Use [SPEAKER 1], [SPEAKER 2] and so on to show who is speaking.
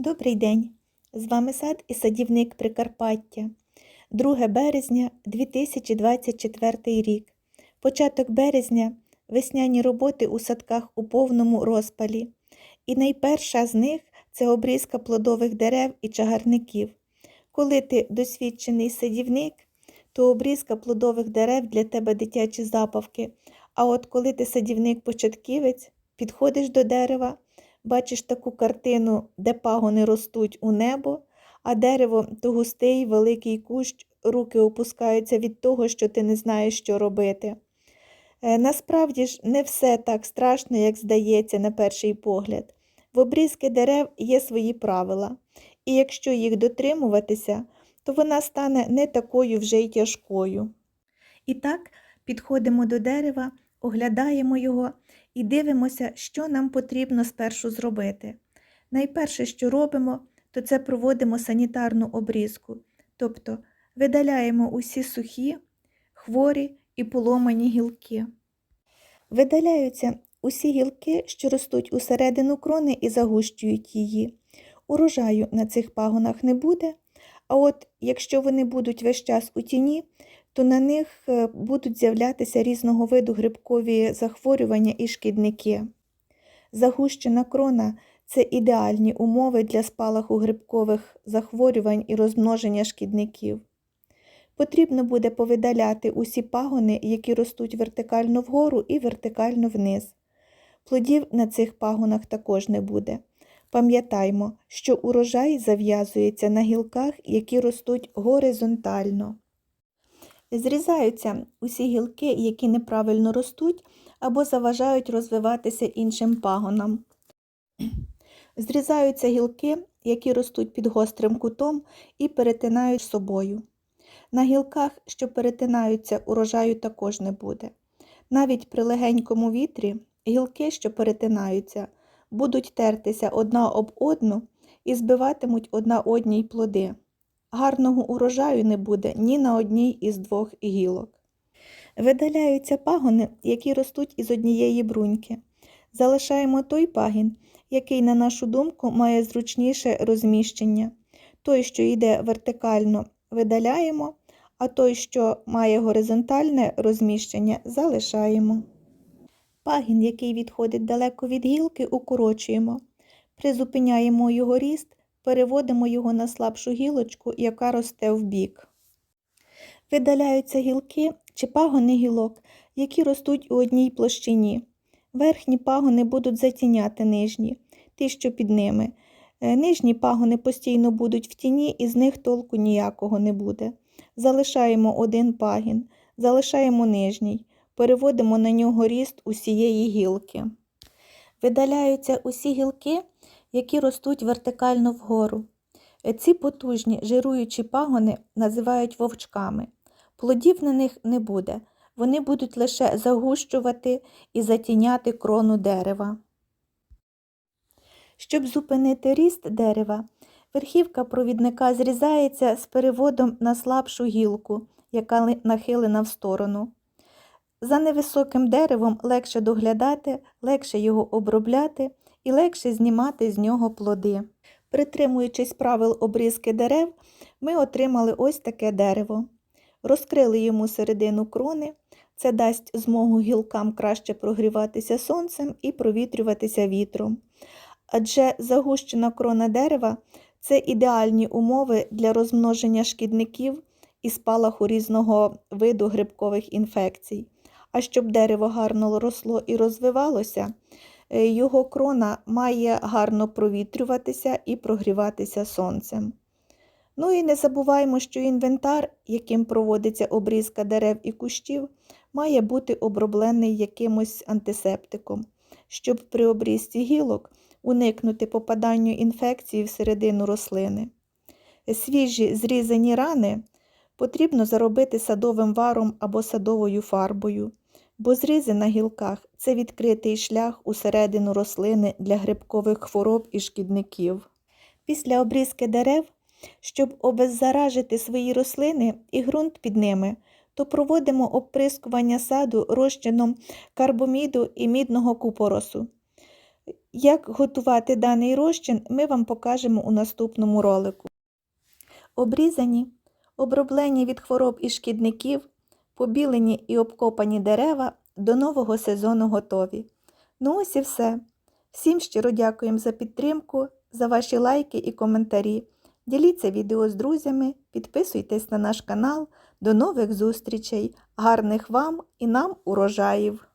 [SPEAKER 1] Добрий день! З вами сад і садівник Прикарпаття. 2 березня 2024 рік. Початок березня весняні роботи у садках у повному розпалі. І найперша з них це обрізка плодових дерев і чагарників. Коли ти досвідчений садівник, то обрізка плодових дерев для тебе дитячі забавки. А от коли ти садівник-початківець, підходиш до дерева, бачиш таку картину, де пагони ростуть у небо, а дерево то густий великий кущ, руки опускаються від того, що ти не знаєш, що робити. Е, Насправді ж не все так страшно, як здається на перший погляд. В обрізки дерев є свої правила, і якщо їх дотримуватися, то вона стане не такою вже й тяжкою. І так підходимо до дерева, оглядаємо його і дивимося, що нам потрібно спершу зробити. Найперше, що робимо, то це проводимо санітарну обрізку, тобто видаляємо усі сухі, хворі і поломані гілки. Видаляються усі гілки, що ростуть усередину крони і загущують її. Урожаю на цих пагонах не буде, а от якщо вони будуть весь час у тіні, то на них е, будуть з'являтися різного виду грибкові захворювання і шкідники. Загущена крона це ідеальні умови для спалаху грибкових захворювань і розмноження шкідників. Потрібно буде повидаляти усі пагони, які ростуть вертикально вгору і вертикально вниз. Плодів на цих пагонах також не буде. Пам'ятаймо, що урожай зав'язується на гілках, які ростуть горизонтально. Зрізаються усі гілки, які неправильно ростуть або заважають розвиватися іншим пагонам. Зрізаються гілки, які ростуть під гострим кутом і перетинають собою. На гілках, що перетинаються, урожаю також не буде. Навіть при легенькому вітрі гілки, що перетинаються, будуть тертися одна об одну і збиватимуть одна одній плоди. Гарного урожаю не буде ні на одній із двох гілок. Видаляються пагони, які ростуть із однієї бруньки. Залишаємо той пагін, який, на нашу думку, має зручніше розміщення. Той, що йде вертикально, видаляємо, а той, що має горизонтальне розміщення, залишаємо. Пагін, який відходить далеко від гілки, укорочуємо. Призупиняємо його ріст, переводимо його на слабшу гілочку, яка росте вбік. Видаляються гілки чи пагони гілок, які ростуть у одній площині. Верхні пагони будуть затіняти нижні, ті, що під ними. Е, Нижні пагони постійно будуть в тіні, і з них толку ніякого не буде. Залишаємо один пагін, залишаємо нижній, переводимо на нього ріст усієї гілки. Видаляються усі гілки, які ростуть вертикально вгору. Ці потужні жируючі пагони називають вовчками. Плодів на них не буде, вони будуть лише загущувати і затіняти крону дерева. Щоб зупинити ріст дерева, верхівка провідника зрізається з переводом на слабшу гілку, яка нахилена в сторону. За невисоким деревом легше доглядати, легше його обробляти і легше знімати з нього плоди. Притримуючись правил обрізки дерев, ми отримали ось таке дерево. Розкрили йому середину крони, це дасть змогу гілкам краще прогріватися сонцем і провітрюватися вітром. Адже загущена крона дерева це ідеальні умови для розмноження шкідників і спалаху різного виду грибкових інфекцій. А щоб дерево гарно росло і розвивалося, його крона має гарно провітрюватися і прогріватися сонцем. Ну і не забуваємо, що інвентар, яким проводиться обрізка дерев і кущів, має бути оброблений якимось антисептиком, щоб при обрізці гілок уникнути попаданню інфекції всередину рослини. Свіжі зрізані рани потрібно заробити садовим варом або садовою фарбою, бо зрізи на гілках це відкритий шлях усередину рослини для грибкових хвороб і шкідників. Після обрізки дерев, щоб обеззаражити свої рослини і ґрунт під ними, то проводимо оприскування саду розчином карбоміду і мідного купоросу. Як готувати даний розчин, ми вам покажемо у наступному ролику. Обрізані, оброблені від хвороб і шкідників, побілені і обкопані дерева до нового сезону готові. Ну ось і все. Всім щиро дякуємо за підтримку, за ваші лайки і коментарі. Діліться відео з друзями, підписуйтесь на наш канал. До нових зустрічей, гарних вам і нам урожаїв!